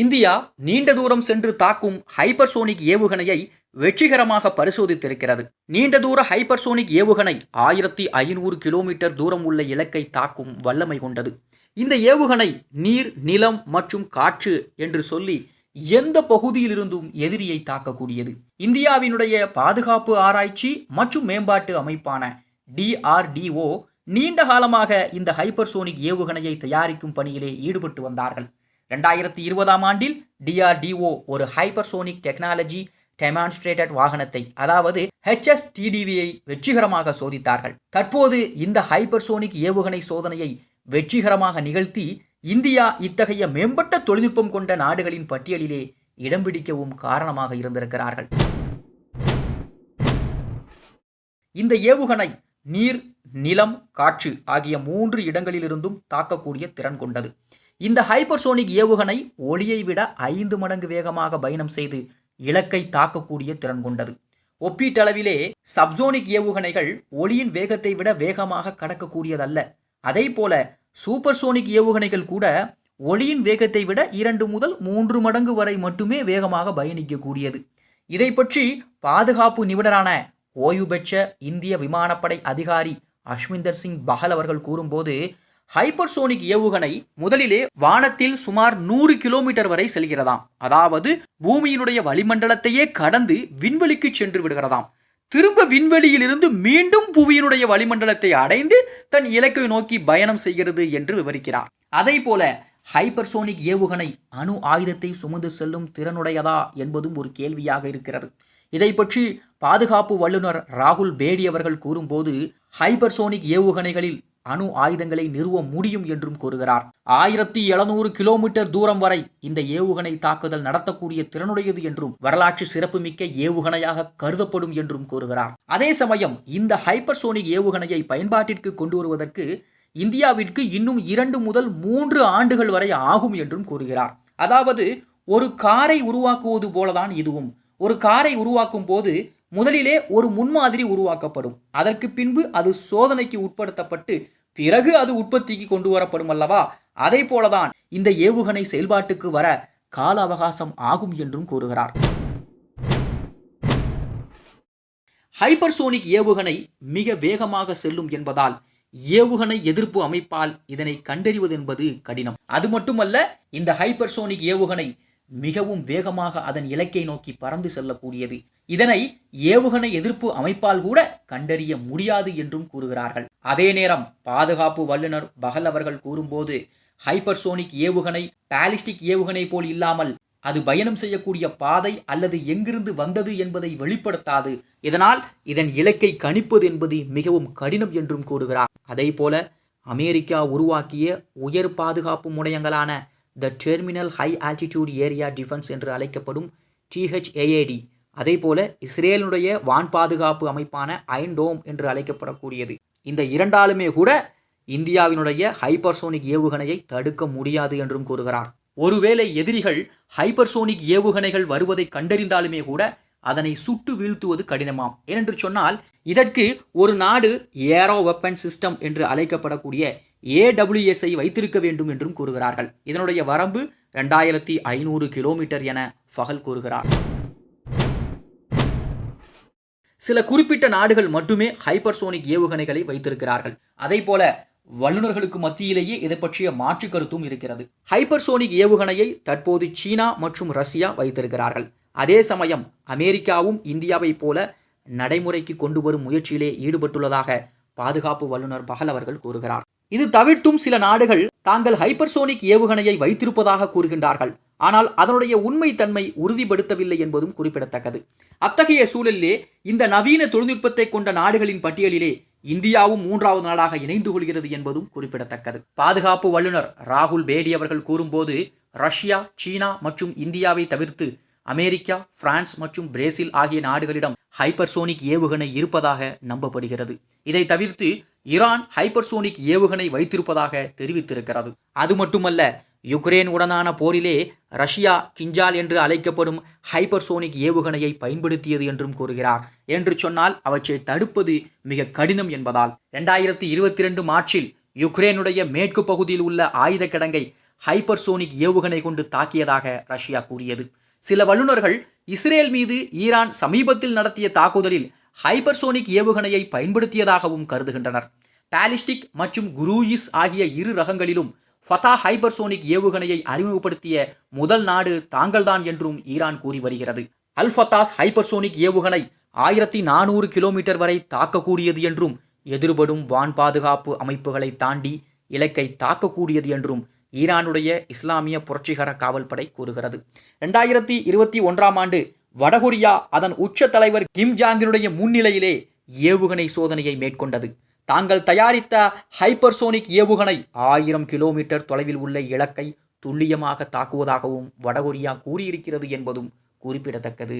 India நீண்ட தூரம் சென்று தாக்கும் ஹைப்பர்சோனிக் ஏவுகணையை வெற்றிகரமாக பரிசோதித்திருக்கிறது. நீண்ட தூர ஹைப்பர்சோனிக் ஏவுகணை ஆயிரத்தி ஐநூறு கிலோமீட்டர் தூரம் உள்ள இலக்கை தாக்கும் வல்லமை கொண்டது. இந்த ஏவுகணை நீர் நிலம் மற்றும் காற்று என்று சொல்லி எந்த பகுதியிலிருந்தும் எதிரியை தாக்கக்கூடியது. இந்தியாவினுடைய பாதுகாப்பு ஆராய்ச்சி மற்றும் மேம்பாட்டு அமைப்பான டிஆர்டிஓ நீண்ட காலமாக இந்த ஹைப்பர்சோனிக் ஏவுகணையை தயாரிக்கும் பணியிலே ஈடுபட்டு வந்தார்கள். ரெண்டாயிரத்தி இருபதாம் ஆண்டில் டிஆர்டிஓ ஒரு ஹைப்பர்சோனிக் டெக்னாலஜி டெமான்ஸ்ட்ரேட்டட் வாகனத்தை அதாவது ஹெச்எஸ்டிடிவியை வெற்றிகரமாக சோதித்தார்கள். தற்போது இந்த ஹைப்பர்சோனிக் ஏவுகணை சோதனையை வெற்றிகரமாக நிகழ்த்தி இந்தியா இத்தகைய மேம்பட்ட தொழில்நுட்பம் கொண்ட நாடுகளின் பட்டியலிலே இடம் பிடிக்கவும் காரணமாக இருந்திருக்கிறார்கள். இந்த ஏவுகணை நீர் நிலம் காற்று ஆகிய மூன்று இடங்களிலிருந்தும் தாக்கக்கூடிய திறன் கொண்டது. இந்த ஹைப்பர்சோனிக் ஏவுகணை ஒளியை விட ஐந்து மடங்கு வேகமாக பயணம் செய்து இலக்கை தாக்கக்கூடிய திறன் கொண்டது. ஒப்பீட்டளவிலே சப்சோனிக் ஏவுகணைகள் ஒளியின் வேகத்தை விட வேகமாக கடக்கக்கூடியதல்ல. அதே போல சூப்பர்சோனிக் ஏவுகணைகள் கூட ஒளியின் வேகத்தை விட இரண்டு முதல் மூன்று மடங்கு வரை மட்டுமே வேகமாக பயணிக்கக்கூடியது. இதை பற்றி பாதுகாப்பு நிபுணரான ஓய்வு பெற்ற இந்திய விமானப்படை அதிகாரி அஷ்விந்தர் சிங் பஹல் அவர்கள் கூறும்போது ஹைப்பர்சோனிக் ஏவுகணை முதலிலே வானத்தில் சுமார் நூறு கிலோமீட்டர் வரை செல்கிறதாம். அதாவது பூமியினுடைய வளிமண்டலத்தையே கடந்து விண்வெளிக்கு சென்று விடுகிறதாம். திரும்ப விண்வெளியிலிருந்து மீண்டும் புவியினுடைய வளிமண்டலத்தை அடைந்து தன் இலக்கை நோக்கி பயணம் செய்கிறது என்று விவரிக்கிறார். அதே போல ஹைப்பர்சோனிக் ஏவுகணை அணு ஆயுதத்தை சுமந்து செல்லும் திறனுடையதா என்பதும் ஒரு கேள்வியாக இருக்கிறது. இதை பற்றி பாதுகாப்பு வல்லுநர் ராகுல் பேடி அவர்கள் கூறும்போது ஹைப்பர்சோனிக் ஏவுகணைகளில் அணு ஆயுதங்களை நிறுவ முடியும் என்றும் கூறுகிறார். ஆயிரத்தி எழுநூறு கிலோமீட்டர் தூரம் வரை இந்த ஏவுகணை தாக்குதல் நடத்தக்கூடிய திறனுடையது என்றும் வரலாற்று சிறப்புமிக்க ஏவுகணையாக கருதப்படும் என்றும் கூறுகிறார். அதே சமயம் இந்த ஹைப்பர்சோனிக் ஏவுகணையை பயன்பாட்டிற்கு கொண்டு வருவதற்கு இந்தியாவிற்கு இன்னும் இரண்டு முதல் மூன்று ஆண்டுகள் வரை ஆகும் என்றும் கூறுகிறார். அதாவது ஒரு காரை உருவாக்குவது போலதான் இதுவும். ஒரு காரை உருவாக்கும் போது முதலிலே ஒரு முன்மாதிரி உருவாக்கப்படும். அதற்கு பின்பு அது சோதனைக்கு உட்படுத்தப்பட்டு பிறகு அது உற்பத்திக்கு கொண்டு வரப்படும் அல்லவா? அதே போலதான் இந்த ஏவுகணை செயல்பாட்டுக்கு வர கால அவகாசம் ஆகும் என்றும் கூறுகிறார். ஹைப்பர்சோனிக் ஏவுகணை மிக வேகமாக செல்லும் என்பதால் ஏவுகணை எதிர்ப்பு அமைப்பால் இதனை கண்டறிவது என்பது கடினம். அது மட்டுமல்ல இந்த ஹைப்பர்சோனிக் ஏவுகணை மிகவும் வேகமாக அதன் இலக்கை நோக்கி பறந்து செல்லக்கூடியது. இதனை ஏவுகணை எதிர்ப்பு அமைப்பால் கூட கண்டறிய முடியாது என்றும் கூறுகிறார்கள். அதே நேரம் பாதுகாப்பு வல்லுநர் பகல் அவர்கள் கூறும்போது ஹைப்பர்சோனிக் ஏவுகணை பாலிஸ்டிக் ஏவுகணை போல் இல்லாமல் அது பயணம் செய்யக்கூடிய பாதை அல்லது எங்கிருந்து வந்தது என்பதை வெளிப்படுத்தாது. இதனால் இதன் இலக்கை கணிப்பது என்பது மிகவும் கடினம் என்றும் கூறுகிறார். அதே போல அமெரிக்கா உருவாக்கிய உயர் பாதுகாப்பு முனையங்களான the terminal high altitude area defence என்று அழைக்கப்படும் டிஹெச்ஏஏடி அதே போல இஸ்ரேலினுடைய வான் பாதுகாப்பு அமைப்பான ஐன்டோம் என்று அழைக்கப்படக்கூடியது. இந்த இரண்டாலுமே கூட இந்தியாவினுடைய ஹைப்பர்சோனிக் ஏவுகணையை தடுக்க முடியாது என்றும் கூறுகிறார். ஒருவேளை எதிரிகள் ஹைப்பர்சோனிக் ஏவுகணைகள் வருவதை கண்டறிந்தாலுமே கூட அதனை சுட்டு வீழ்த்துவது கடினமாம். ஏனென்று சொன்னால் இதற்கு ஒரு நாடு ஏரோ வெப்பன் சிஸ்டம் என்று அழைக்கப்படக்கூடிய ஏடபிள்யூஎஸ்ஐ வைத்திருக்க வேண்டும் என்றும் கூறுகிறார்கள். இதனுடைய வரம்பு ரெண்டாயிரத்தி ஐநூறு கிலோமீட்டர் என ஃபகல் கூறுகிறார். சில குறிப்பிட்ட நாடுகள் மட்டுமே ஹைப்பர்சோனிக் ஏவுகணைகளை வைத்திருக்கிறார்கள். அதே போல வல்லுநர்களுக்கு மத்தியிலேயே இதை பற்றிய மாற்று கருத்தும் இருக்கிறது. ஹைப்பர்சோனிக் ஏவுகணையை தற்போது சீனா மற்றும் ரஷ்யா வைத்திருக்கிறார்கள். அதே சமயம் அமெரிக்காவும் இந்தியாவைப் போல நடைமுறைக்கு கொண்டு வரும் முயற்சியிலே ஈடுபட்டுள்ளதாக பாதுகாப்பு வல்லுநர் பகல் அவர்கள் கூறுகிறார். இது தவிர்த்தும் சில நாடுகள் தாங்கள் ஹைப்பர்சோனிக் ஏவுகணையை வைத்திருப்பதாக கூறுகின்றார்கள். ஆனால் அதனுடைய உண்மை தன்மை உறுதிப்படுத்தவில்லை என்பதும் குறிப்பிடத்தக்கது. அத்தகைய சூழலிலே இந்த நவீன தொழில்நுட்பத்தை கொண்ட நாடுகளின் பட்டியலிலே இந்தியாவும் மூன்றாவது நாடாக இணைந்து கொள்கிறது என்பதும் குறிப்பிடத்தக்கது. பாதுகாப்பு வல்லுநர் ராகுல் பேடி அவர்கள் கூறும்போது ரஷ்யா சீனா மற்றும் இந்தியாவை தவிர்த்து அமெரிக்கா பிரான்ஸ் மற்றும் பிரேசில் ஆகிய நாடுகளிடம் ஹைப்பர்சோனிக் ஏவுகணை இருப்பதாக நம்பப்படுகிறது. இதை தவிர்த்து ஈரான் ஹைப்பர்சோனிக் ஏவுகணை வைத்திருப்பதாக தெரிவித்திருக்கிறது. அது மட்டுமல்ல யுக்ரைன் உடனான போரிலே ரஷ்யா கிஞ்சால் என்று அழைக்கப்படும் ஹைப்பர்சோனிக் ஏவுகணையை பயன்படுத்தியது என்றும் கூறுகிறார். என்று சொன்னால் அவற்றை தடுப்பது மிக கடினம் என்பதால். ரெண்டாயிரத்தி இருபத்தி ரெண்டு மார்ச்சில் யுக்ரைனுடைய மேற்கு பகுதியில் உள்ள ஆயுத கிடங்கை ஹைப்பர்சோனிக் ஏவுகணை கொண்டு தாக்கியதாக ரஷ்யா கூறியது. சில வல்லுநர்கள் இஸ்ரேல் மீது ஈரான் சமீபத்தில் நடத்திய தாக்குதலில் ஹைப்பர்சோனிக் ஏவுகணையை பயன்படுத்தியதாகவும் கருதுகின்றனர். பாலிஸ்டிக் மற்றும் குரூயிஸ் ஆகிய இரு ரகங்களிலும் ஃபதா ஹைப்பர்சோனிக் ஏவுகணையை அறிமுகப்படுத்திய முதல் நாடு தாங்கள்தான் என்றும் ஈரான் கூறி வருகிறது. அல் ஃபத்தாஸ் ஹைப்பர்சோனிக் ஏவுகணை ஆயிரத்தி நானூறு கிலோமீட்டர் வரை தாக்கக்கூடியது என்றும் எதிர்படும் வான் பாதுகாப்பு அமைப்புகளை தாண்டி இலக்கை தாக்கக்கூடியது என்றும் ஈரானுடைய இஸ்லாமிய புரட்சிகர காவல்படை கூறுகிறது. ரெண்டாயிரத்தி இருபத்தி ஒன்றாம் ஆண்டு வடகொரியா அதன் உச்ச தலைவர் கிம் ஜாங்கினுடைய முன்னிலையிலே ஏவுகணை சோதனையை மேற்கொண்டது. தாங்கள் தயாரித்த ஹைப்பர்சோனிக் ஏவுகணை ஆயிரம் கிலோமீட்டர் தொலைவில் உள்ள இலக்கை துல்லியமாக தாக்குவதாகவும் வடகொரியா கூறியிருக்கிறது என்பதும் குறிப்பிடத்தக்கது.